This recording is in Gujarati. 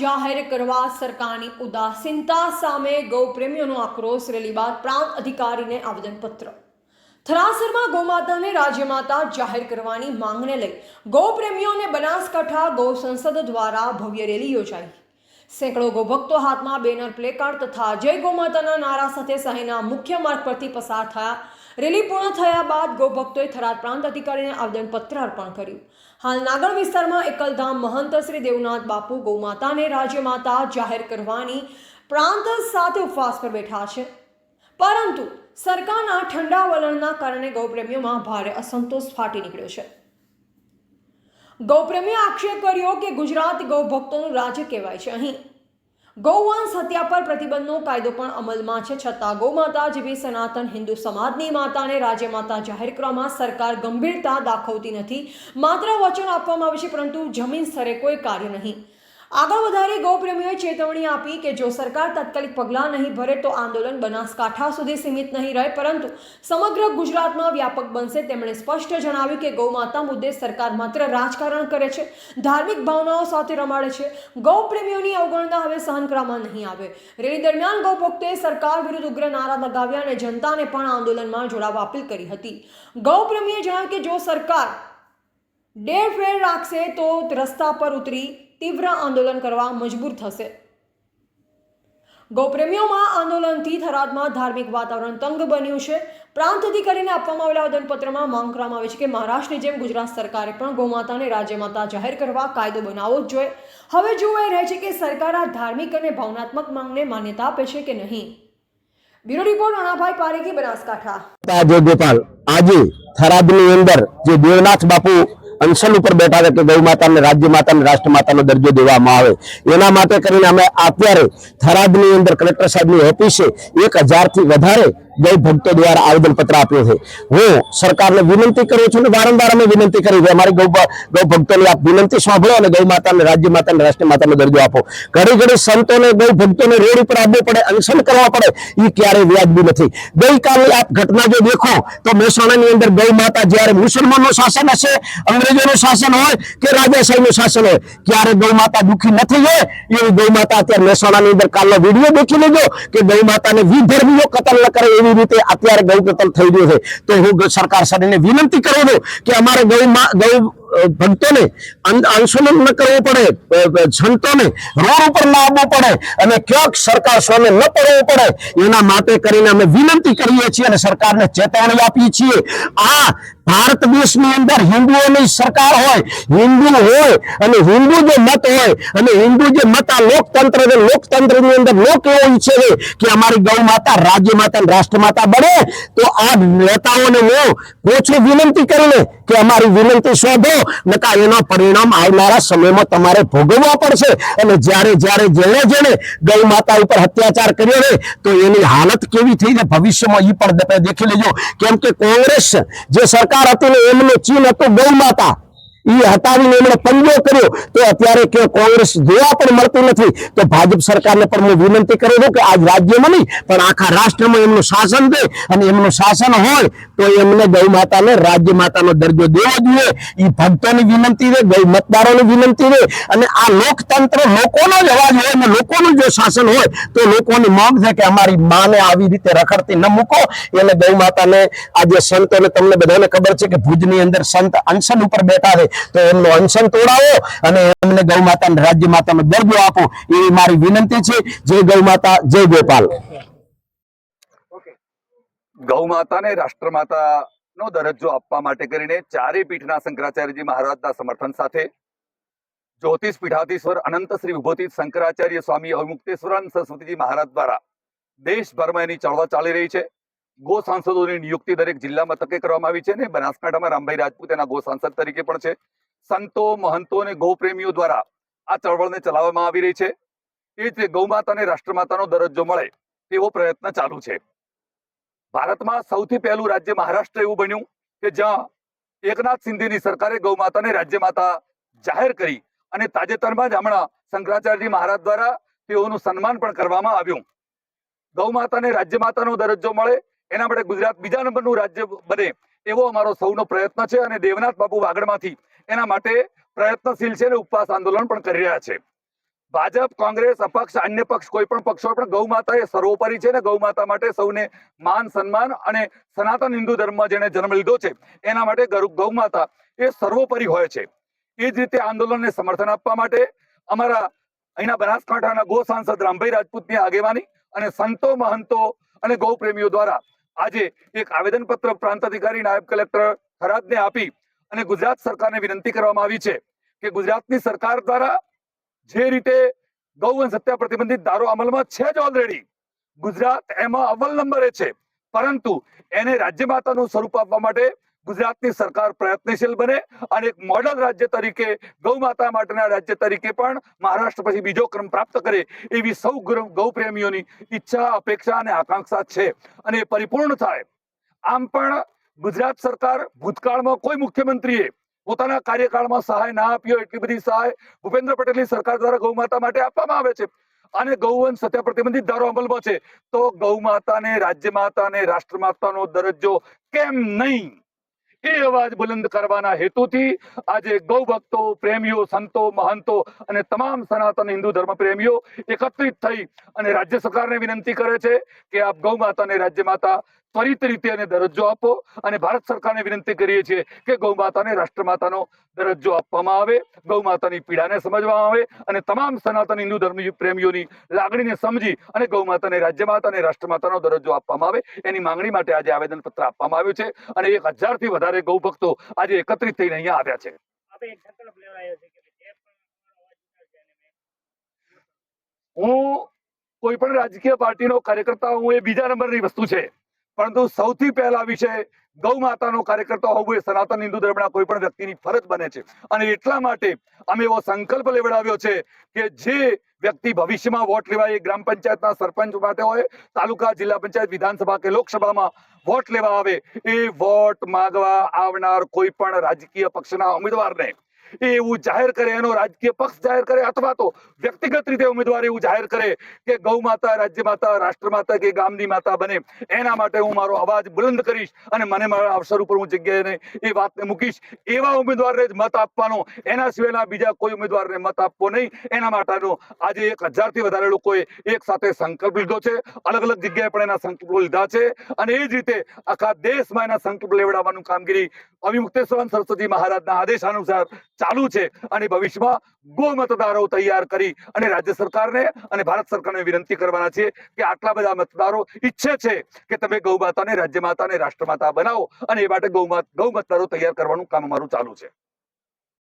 જાહેર કરવા સરકારની ઉદાસીનતા સામે ગૌપ્રેમીઓનો આક્રોશ રેલી બાદ પ્રાંત અધિકારીને આવેદનપત્ર. થરાસરમાં ગૌમાતાને રાજ્યમાતા જાહેર કરવાની માંગને લઈ ગૌપ્રેમીઓને બનાસકાંઠા ગૌ સંસદ દ્વારા ભવ્ય રેલી યોજાઈ. સેંકડો ગૌભક્તો હાથમાં બેનર પ્લેકાર્ડ તથા જય ગૌમાતાના નારા સાથે શહેરના મુખ્ય માર્ગ પરથી પસાર થયા. રેલી પૂર્ણ થયા બાદ ગૌભક્તોએ થરાદ પ્રાંત અધિકારીને આવેદનપત્ર અર્પણ કર્યું. હાલ નાગર વિસ્તારમાં એકલધામ મહંત શ્રી દેવનાથ બાપુ ગૌમાતાને રાજ્યમાતા જાહેર કરવાની પ્રાંત સાથે ઉપવાસ પર બેઠા છે. પરંતુ સરકારના ઠંડા વલણના કારણે ગૌપ્રેમીઓમાં ભારે અસંતોષ ફાટી નીકળ્યો છે. ગૌપ્રેમીએ આક્ષેપ કર્યો કે ગુજરાત ગૌભક્તોનું રાજ્ય કહેવાય છે અહીં. ગૌવંશ હત્યા પર પ્રતિબંધનો કાયદો પણ અમલમાં છે. છતાં ગૌમાતા જેવી સનાતન હિન્દુ સમાજની માતાને રાજ્યમાતા જાહેર કરવામાં સરકાર ગંભીરતા દાખવતી નથી. માત્ર વચન આપવામાં આવે છે, પરંતુ જમીન સ્તરે કોઈ કાર્ય નહીં. આગળ વધારે ગૌપ્રેમીઓએ ચેતવણી આપી કે જો સરકાર તાત્કાલિક પગલાં નહીં ભરે તો આંદોલન બનાસકાંઠા સુધી સીમિત નહીં રહે, પરંતુ સમગ્ર ગુજરાતમાં વ્યાપક બનશે તેમણે સ્પષ્ટ જણાવ્યું કે ગૌમાતા મુદ્દે સરકાર માત્ર રાજકારણ કરે છે, ધાર્મિક ભાવનાઓ સાથે રમાડે છે. ગૌપ્રેમીઓની અવગણના હવે સહન કરવામાં નહીં આવે. રેલી દરમિયાન ગૌભક્તોએ સરકાર વિરુદ્ધ ઉગ્ર નારા લગાવ્યા અને જનતાને પણ આંદોલનમાં જોડાવા અપીલ કરી હતી. ગૌપ્રેમીએ જણાવ્યું કે જો સરકાર ડેર ફેર રાખશે તો રસ્તા પર ઉતરી તીવ્ર આંદોલન કરવા મજબૂર થશે. ગૌપ્રેમીઓમાં આંદોલનથી થરાદમાં ધાર્મિક વાતાવરણ તંગ બન્યું છે. પ્રાંત અધિકારીને આપવામાં આવેલા આવેદનપત્રમાં માંગ કરવામાં આવે છે કે મહારાષ્ટ્રની જેમ ગુજરાત સરકારે પણ ગૌમાતાને રાજ્યમાતા જાહેર કરવા કાયદો બનાવવો જ જોઈએ. હવે જોવાઈ રહે છે કે સરકાર આ ધાર્મિક અને ભાવનાત્મક માંગને માન્યતા આપે છે કે નહીં? Bureau report Anabhai Parekhi Banaskantha. આજે થરાદની અંદર જે દેવનાથ બાપુ અનશન ઉપર બેઠા છે કે ગૌ માતાને રાજ્ય માતાને રાષ્ટ્ર માતાનો દરજ્જો દેવામાં આવે. એના માટે કરીને અમે અત્યારે થરાદની અંદર કલેક્ટર સાહેબની ઓફિસે એક હજારથી વધારે ગૌ ભક્તો દ્વારા આવેદનપત્ર આપ્યું છે. હું સરકારને વિનંતી કરું છું ને વારંવાર અમે વિનંતી કરી છે અમારી ગૌ ગૌ ભક્તોની આપ વિનંતી સાંભળો અને ગૌ માતાને, રાજ્ય માતાને, રાષ્ટ્રીય માતાનો દરજ્જો આપો. ઘડી ઘડી સંતોને, ગૌ ભક્તોને રોડ ઉપર આવવું પડે, અનશન કરવા પડે એ ક્યારેય વ્યાજબી નથી. ગઈકાલે આપ ઘટના જો દેખો, તો મહેસાણાની અંદર ગૌ માતા જ્યારે મુસલમાનનું શાસન હશે, અંગ્રેજોનું શાસન હોય કે રાજાશાહીનું શાસન હોય ક્યારે ગૌ માતા દુઃખી નથી હોય એવી ગૌ માતા અત્યારે મહેસાણાની અંદર કાલનો વીડિયો દેખી લેજો કે ગૌ માતાને વિધર્મીઓ કતલ ન કરે એવી રીતે અત્યારે ગૌ કતલ થઈ રહ્યું છે. તો હું સરકાર શ્રીને વિનંતી કરું છું કે અમારે ગૌ ગૌ ભક્તોને અંશોલન ન કરવું પડે સંતોને રોડ ઉપર ન આવવું પડે અને ક્યાંક સરકાર સામે ન પડવું પડે, એના માટે કરીને અમે વિનંતી કરીએ છીએ અને સરકારને ચેતવણી આપીએ છીએ. આ ભારત દેશની અંદર હિન્દુઓની સરકાર હોય, હિન્દુ હોય અને હિન્દુ જે મત હોય અને હિન્દુ જે મત આ લોકતંત્ર છે, લોકતંત્રની અંદર લોક એવો ઈચ્છે છે કે અમારી ગૌ માતા રાજ્ય માતા રાષ્ટ્ર માતા બને, તો આ નેતાઓને હું ઓછું વિનંતી કરીને કે અમારી વિનંતી શોધો. નકા એનો પરિણામ આવનારા સમયમાં તમારે ભોગવવા પડશે. અને જ્યારે જ્યારે, જેણે જેણે ગૌ માતા ઉપર અત્યાચાર કર્યો ને તો એની હાલત કેવી થઈ છે ભવિષ્યમાં એ પણ દેખી લેજો. કેમ કે કોંગ્રેસ જે સરકાર હતી ને એમનું ચીન હતું ગૌ માતા. એ હટાવીને એમણે પંજો કર્યો. તો અત્યારે કે કોંગ્રેસ જોવા પણ મળતું નથી. તો ભાજપ સરકારને પણ હું વિનંતી કરું છું કે આજ રાજ્યમાં નહીં, પણ આખા રાષ્ટ્રમાં એમનું શાસન છે અને એમનું શાસન હોય તો એમને ગૌ માતાને રાજ્ય માતાનો દરજ્જો દેવો જોઈએ. એ ભક્તોની વિનંતી છે, ગૌ મતદારોની વિનંતી છે. અને આ લોકતંત્ર લોકોનો જ અવાજ હોય અને લોકોનું જો શાસન હોય, તો લોકોની માંગ છે કે અમારી માને આવી રીતે રખડતી ન મૂકો. એને ગૌ માતાને આજે સંતોને તમને બધાને ખબર છે કે ભુજની અંદર સંત અનશન ઉપર બેઠા છે. તો એમનું અનશન તોડાવો અને એમને ગૌ માતા રાજ્ય માતાનો દરજ્જો આપો, એવી મારી વિનંતી છે. જય ગૌ માતા, જય ગોપાલ. ગૌ માતાને રાષ્ટ્રમાતા નો દરજ્જો આપવા માટે કરીને ચારે પીઠના શંકરાચાર્યજી મહારાજના સમર્થન સાથે જ્યોતિષ પીઠાધીશ્વર અનંત શ્રી વિભૂતિ શંકરાચાર્ય સ્વામી અવિમુક્તેશ્વરાનંદ સરસ્વતીજી મહારાજ દ્વારા દેશભરમાં એની ચળવળ ચાલી રહી છે. ગો સાંસદોની નિયુક્તિ દરેક જિલ્લામાં તકે કરવામાં આવી છે અને બનાસકાંઠામાં રામભાઈ રાજપૂત એના ગો સાંસદ તરીકે પણ છે. સંતો, મહંતો અને ગૌ પ્રેમીઓ દ્વારા આ ચળવળને ચલાવવામાં આવી રહી છે. એ જ રીતે ગૌ માતાને રાષ્ટ્રમાતાનો દરજ્જો મળે તેવો પ્રયત્ન ચાલુ છે. ભારતમાં સૌથી પહેલું રાજ્ય મહારાષ્ટ્ર એવું બન્યું કે જ્યાં એકનાથ સિંધીની સરકારે ગૌમાતાને રાજ્ય માતા જાહેર કરી અને તાજેતરમાં જ હમણાં શંકરાચાર્યજી મહારાજ દ્વારા તેઓનું સન્માન પણ કરવામાં આવ્યું. ગૌમાતાને રાજ્ય માતાનો દરજ્જો મળે એના માટે ગુજરાત બીજા નંબરનું રાજ્ય બને એવો અમારો સૌનો પ્રયત્ન છે અને દેવનાથ બાપુ વાગડમાંથી એના માટે પ્રયત્નશીલ છે અને ઉપવાસ આંદોલન પણ કરી રહ્યા છે. ભાજપ, કોંગ્રેસ, અપક્ષ, અન્ય પક્ષ, કોઈ પણ પક્ષ પણ ગૌ માતા એ સર્વોપરી છે ને ગૌ માતા માટે સૌને માન, સન્માન અને સનાતન હિન્દુ ધર્મમાં જેને જન્મ લીધો છે, એના માટે ગૌ માતા એ સર્વોપરી હોય છે. એ જ રીતે આંદોલનને સમર્થન આપવા માટે અમારા અહીંના બનાસકાંઠાના ગો સાંસદ રામભાઈ રાજપૂતની આગેવાની અને સંતો, મહંતો અને ગૌ પ્રેમીઓ દ્વારા આજે એક આવેદનપત્ર પ્રાંત અધિકારી નાયબ કલેક્ટર થરાદને આપી અને ગુજરાત સરકારને વિનંતી કરવામાં આવી છે કે ગુજરાતની સરકાર દ્વારા જે રીતે ગૌવંશ હત્યા પ્રતિબંધિત ધારો અમલમાં છે જ ઓલરેડી ગુજરાત એમાં અવ્વલ નંબરે છે. પરંતુ એને રાજ્ય માતાનું સ્વરૂપ આપવા માટે ગુજરાતની સરકાર પ્રયત્નશીલ બને અને એક મોડલ રાજ્ય તરીકે, ગૌ માતા માટેના રાજ્ય તરીકે પણ મહારાષ્ટ્ર પછી બીજો ક્રમ પ્રાપ્ત કરે એવી સૌ ગૌ- પ્રેમીઓની ઈચ્છા, અપેક્ષા અને આકાંક્ષા છે. અને પરિપૂર્ણ થાય. આમ પણ ગુજરાત સરકાર ભૂતકાળમાં કોઈ મુખ્યમંત્રીએ પોતાના કાર્યકાળમાં સહાય ના આપ્યો એટલી બધી સહાય ભૂપેન્દ્ર પટેલની સરકાર દ્વારા ગૌ માતા માટે આપવામાં આવે છે. અને ગૌવંશ સત્યા પ્રતિબંધિત ધારો અમલમાં છે. તો ગૌ માતાને, રાજ્ય માતાને, રાષ્ટ્ર માતાનો દરજ્જો કેમ નહીં? એ અવાજ બુલંદ કરવાના હેતુથી આજે ગૌ ભક્તો પ્રેમીઓ, સંતો, મહંતો અને તમામ સનાતન હિન્દુ ધર્મ પ્રેમીઓ એકત્રિત થઈ અને રાજ્ય સરકારને વિનંતી કરે છે કે આપ ગૌ માતાને રાજ્ય માતા ત્વરિત રીતે એને દરજ્જો આપો અને ભારત સરકારને વિનંતી કરીએ છીએ કે ગૌ માતાને રાષ્ટ્રમાતાનો દરજ્જો આપવામાં આવે ગૌ માતાની પીડાને સમજવામાં આવે અને તમામ સનાતન હિન્દુ ધર્મ પ્રેમીઓની લાગણીને સમજી અને ગૌ માતાને રાજ્ય માતા અને રાષ્ટ્ર માતાનો દરજ્જો આપવામાં આવે. એની માંગણી માટે આજે આવેદન પત્ર આપવામાં આવ્યું છે અને એક હજારથી વધારે ગૌ ભક્તો આજે એકત્રિત થઈને અહીંયા આવ્યા છે. હું કોઈ પણ રાજકીય પાર્ટીનો કાર્યકર્તા હું એ બીજા નંબરની વસ્તુ છે. પરંતુ સૌથી પહેલા વિષય ગૌ માતાનો કાર્યકર્તા હોવું એ સનાતન હિન્દુ ધર્મના કોઈ પણ વ્યક્તિની ફરજ બને છે. અને એટલા માટે અમે એવો સંકલ્પ લેવડાવ્યો છે કે જે વ્યક્તિ ભવિષ્યમાં વોટ લેવા એ ગ્રામ પંચાયતના સરપંચ માટે હોય, તાલુકા જિલ્લા પંચાયત વિધાનસભા કે લોકસભામાં વોટ લેવા આવે એ વોટ માગવા આવનાર કોઈ પણ રાજકીય પક્ષના ઉમેદવારને એવું જાહેર કરે, એનો રાજકીય પક્ષ જાહેર કરે, અથવા તો વ્યક્તિગત રીતે ઉમેદવાર એવું જાહેર કરે કે ગૌ માતા, રાજ્ય માતા, રાષ્ટ્ર માતા કે ગામની માતા બને. એના માટે હું મારો અવાજ બુલંદ કરીશ અને મને મારા અવસર ઉપર હું જગ્યાએ એ વાતને મૂકીશ. એવા ઉમેદવારને જ મત આપવાનો. એના સિવાયના બીજા કોઈ ઉમેદવારને મત આપવો નહીં. એના માટેનો આજે એક હજારથી વધારે લોકોએ એક સાથે સંકલ્પ લીધો છે. અલગ અલગ જગ્યાએ પણ એના સંકલ્પો લીધા છે. અને એ જ રીતે આખા દેશમાં એના સંકલ્પ લેવડાવવાનું કામગીરી અવિમુક્તેશ્વર સરસ્વતી મહારાજના આદેશ અનુસાર ચાલુ છે અને ભવિષ્યમાં ગો મતદારો તૈયાર કરી અને રાજ્ય સરકારને અને ભારત સરકારને વિનંતી કરવાના છે કે આટલા બધા મતદારો ઈચ્છે છે કે તમે ગૌ માતાને રાજ્ય માતાને રાષ્ટ્ર માતા બનાવો અને એ માટે ગૌ માત- ગૌ મતદારો તૈયાર કરવાનું કામ અમારું ચાલુ છે.